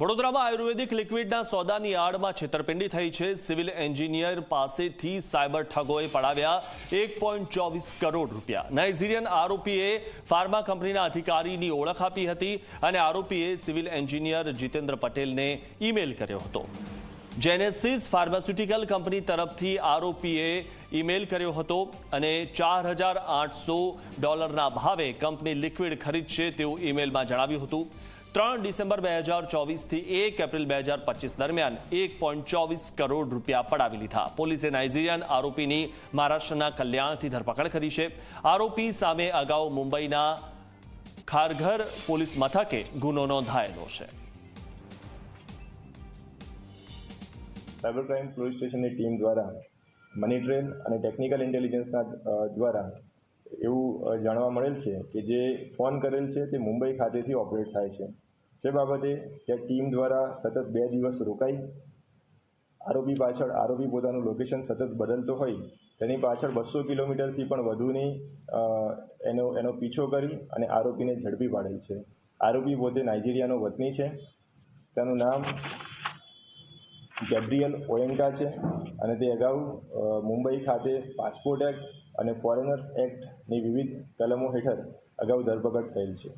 વડોદરામાં આયુર્વેદિક લિક્વિડના સોદાની આડમાં છેતરપિંડી થઈ છે. સિવિલ એન્જિનિયર પાસેથી સાયબર ઠગોએ પડાવ્યા એક કરોડ રૂપિયા. નાઇજીરિયન આરોપીએ ફાર્મા કંપનીના અધિકારીની ઓળખ આપી હતી અને આરોપીએ સિવિલ એન્જિનિયર જીતેન્દ્ર પટેલને ઈમેલ કર્યો હતો. જેનેસિસ ફાર્માસ્યુટિકલ કંપની તરફથી આરોપીએ ઈમેલ કર્યો હતો અને ચાર હજાર આઠસો ડોલરના ભાવે કંપની લિક્વિડ ખરીદશે તેવું ઈમેલમાં જણાવ્યું હતું. ત્રણ ડિસેમ્બર બે હજાર ચોવીસથી એક એપ્રિલ બે હજાર પચીસ દરમિયાન એક પોઈન્ટ ચોવીસ કરોડ રૂપિયા પડાવી લીધા. પોલીસે નાઇજીરિયન આરોપીની મહારાષ્ટ્રના કલ્યાણથી ધરપકડ કરી છે. આરોપી સામે અગાઉ મુંબઈના ખારઘર પોલીસ મથકે ગુનો નોંધાયેલો છે. સાયબર ક્રાઇમ પોલીસ સ્ટેશનની ટીમ દ્વારા, મની ટ્રેલ અને ટેકનિકલ ઇન્ટેલિજન્સના દ્વારા એવું જાણવા મળેલ છે કે જે ફોન કરેલ છે તે મુંબઈ ખાતેથી ઓપરેટ થાય છે. જે બાબતે ત્યાં ટીમ દ્વારા સતત બે દિવસ રોકાઈ. આરોપી પાછળ આરોપી પોતાનું લોકેશન સતત બદલતો હોય, તેની પાછળ બસો કિલોમીટરથી પણ વધુની એનો એનો પીછો કરી અને આરોપીને ઝડપી પાડેલ છે. આરોપી પોતે નાઇજીરિયાનો વતની છે. તેનું નામ ગેબ્રિયલ ઓયંકા છે અને તે અગાઉ મુંબઈ ખાતે પાસપોર્ટ એક્ટ અને ફોરેનર્સ એક્ટની વિવિધ કલમો હેઠળ અગાઉ ધરપકડ થયેલ છે.